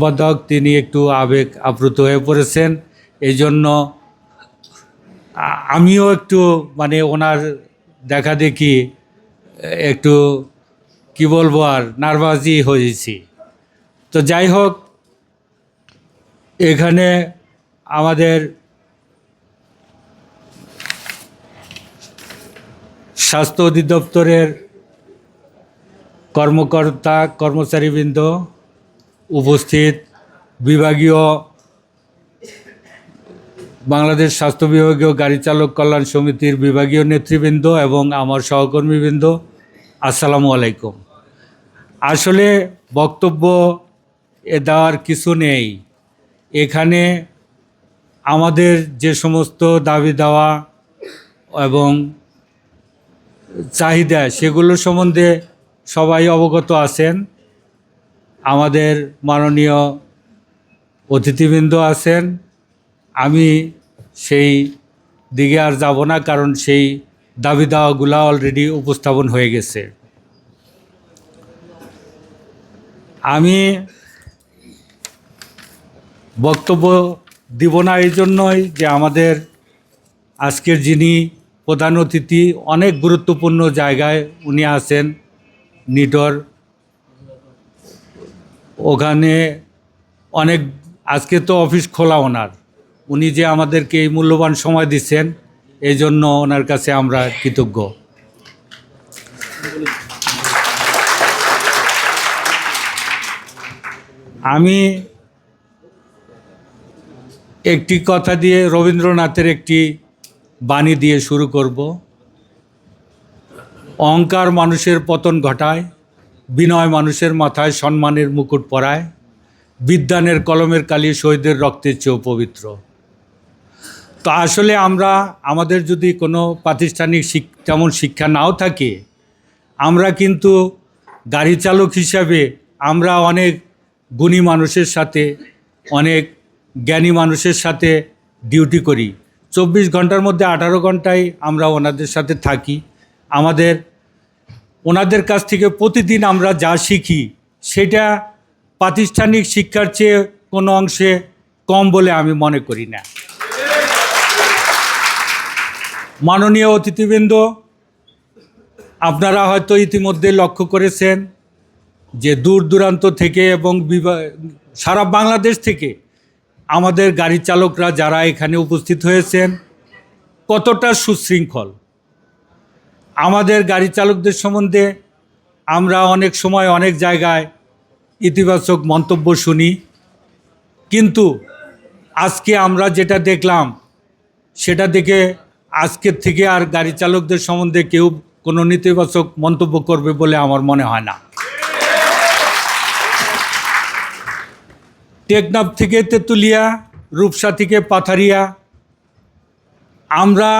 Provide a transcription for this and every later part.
সম্পাদক, তিনি একটু আবেগ আপ্লুত হয়ে পড়েছেন। এই জন্য আমিও একটু মানে ওনার দেখা দেখি, একটু কি বলব আর, নার্ভাসই হয়েছি। তো যাই হোক, এখানে আমাদের স্বাস্থ্য অধিদপ্তরের কর্মকর্তা, কর্মচারীবৃন্দ উপস্থিত বিভাগীয় বাংলাদেশ স্বাস্থ্য বিভাগীয় গাড়ি চালক কল্যাণ সমিতির বিভাগীয় নেতৃবৃন্দ এবং আমার সহকর্মীবৃন্দ, আসসালামু আলাইকুম। আসলে বক্তব্য এ দেওয়ার কিছু নেই। এখানে আমাদের যে সমস্ত দাবি দেওয়া এবং চাহিদা, সেগুলো সম্বন্ধে সবাই অবগত আছেন। আমাদের মাননীয় অতিথিবৃন্দ আছেন। আমি সেই দিকে আর যাব না, কারণ সেই দাবি দাওয়াগুলো অলরেডি উপস্থাপন হয়ে গেছে। আমি বক্তব্য দিব না এই জন্যই যে আমাদের আজকের যিনি প্রধান অতিথি, অনেক গুরুত্বপূর্ণ জায়গায় উনি আছেন নিটর ওখানে অনেক, আজকে তো অফিস খোলা ওনার। উনি যে আমাদেরকে এই মূল্যবান সময় দিচ্ছেন, এই জন্য ওনার কাছে আমরা কৃতজ্ঞ। আমি একটি কথা দিয়ে রবীন্দ্রনাথের একটি বাণী দিয়ে শুরু করব। অহংকার মানুষের পতন ঘটায়। বিনয় মানুষের মাথায় সম্মানের মুকুট পরায় বিদ্যানের কলমের কালি শহীদের রক্তের চেয়েও পবিত্র। তো আসলে আমরা, আমাদের যদি কোনো প্রাতিষ্ঠানিক তেমন শিক্ষা নাও থাকে, আমরা কিন্তু গাড়ি চালক হিসাবে আমরা অনেক গুণী মানুষের সাথে, অনেক জ্ঞানী মানুষের সাথে ডিউটি করি। চব্বিশ ঘণ্টার মধ্যে আঠারো ঘন্টায় আমরা ওনাদের সাথে থাকি। আমাদের ওনাদের কাছ থেকে প্রতিদিন আমরা যা শিখি, সেটা প্রাতিষ্ঠানিক শিক্ষার চেয়ে কোনো অংশে কম বলে আমি মনে করি না। মাননীয় অতিথিবৃন্দ, আপনারা হয়তো ইতিমধ্যে লক্ষ্য করেছেন যে দূর দূরান্ত থেকে এবং সারা বাংলাদেশ থেকে আমাদের গাড়ি চালকরা যারা এখানে উপস্থিত হয়েছেন, কতটা সুশৃঙ্খল। আমাদের গাড়ি চালকদের সম্বন্ধে আমরা অনেক সময় অনেক জায়গায় ইতিবাচক মন্তব্য শুনি। কিন্তু আজকে আমরা যেটা দেখলাম, সেটা দেখে আজকের থেকে আর গাড়ি চালকদের সম্বন্ধে কেউ কোনো নেতিবাচক মন্তব্য করবে বলে আমার মনে হয় না। টেকনাফ থেকে তেঁতুলিয়া, রূপসা থেকে পাথারিয়া, আমরা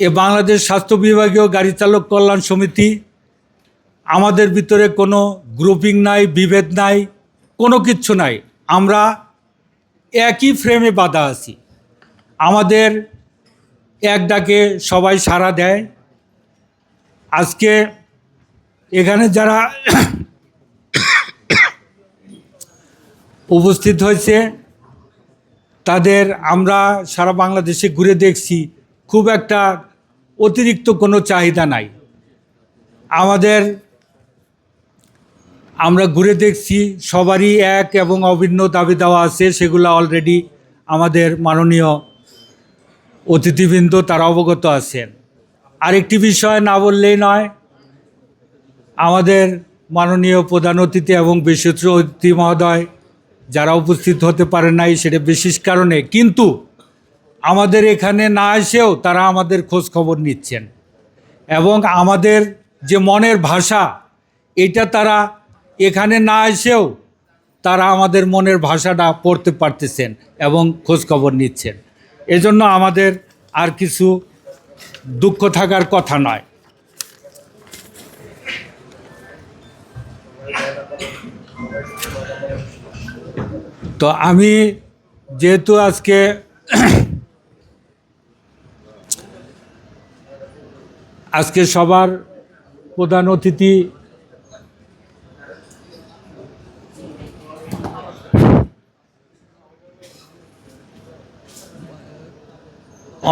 এ বাংলাদেশ স্বাস্থ্য বিভাগীয় গাড়ি চালক কল্যাণ সমিতি, আমাদের ভিতরে কোনো গ্রুপিং নাই, বিভেদ নাই, কোনো কিচ্ছু নাই। আমরা একই ফ্রেমে বাঁধা আছি। আমাদের এক ডাকে সবাই সাড়া দেয়। আজকে এখানে যারা উপস্থিত হয়েছে, তাদের আমরা সারা বাংলাদেশে ঘুরে দেখছি। খুব একটা অতিরিক্ত কোনো চাহিদা নাই। আমাদের, আমরা ঘুরে দেখছি, সবারই এক এবং অভিন্ন দাবি দেওয়া আছে, সেগুলো অলরেডি আমাদের মাননীয় অতিথিবৃন্দ তারা অবগত আছেন। আরেকটি বিষয় না বললেই নয়, আমাদের মাননীয় প্রধান অতিথি এবং বিশেষ অতিথি মহোদয়, যারা উপস্থিত হতে পারে নাই, সেটা বিশেষ কারণে। কিন্তু আমাদের এখানে না এসেও তারা আমাদের খোঁজ খবর নিচ্ছেন। এবং আমাদের যে মনের ভাষা, এটা তারা এখানে না এসেও তারা আমাদের মনের ভাষাটা পড়তে পারতেছেন এবং খোঁজ খবর নিচ্ছেন। এজন্য আমাদের আর কিছু দুঃখ থাকার কথা নয়। তো আমি যেহেতু আজকে আজকে সবার প্রধান অতিথি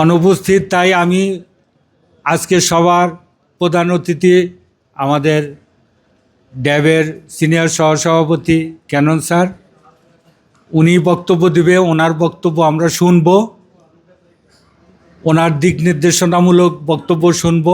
অনুপস্থিত, তাই আমি আজকে সবার প্রধান অতিথি আমাদের ড্যাবের সিনিয়র সহসভাপতি ক্যানন স্যার। উনি বক্তব্য দেবে, ওনার বক্তব্য আমরা শুনব। ওনার দিক নির্দেশনামূলক বক্তব্য শুনব।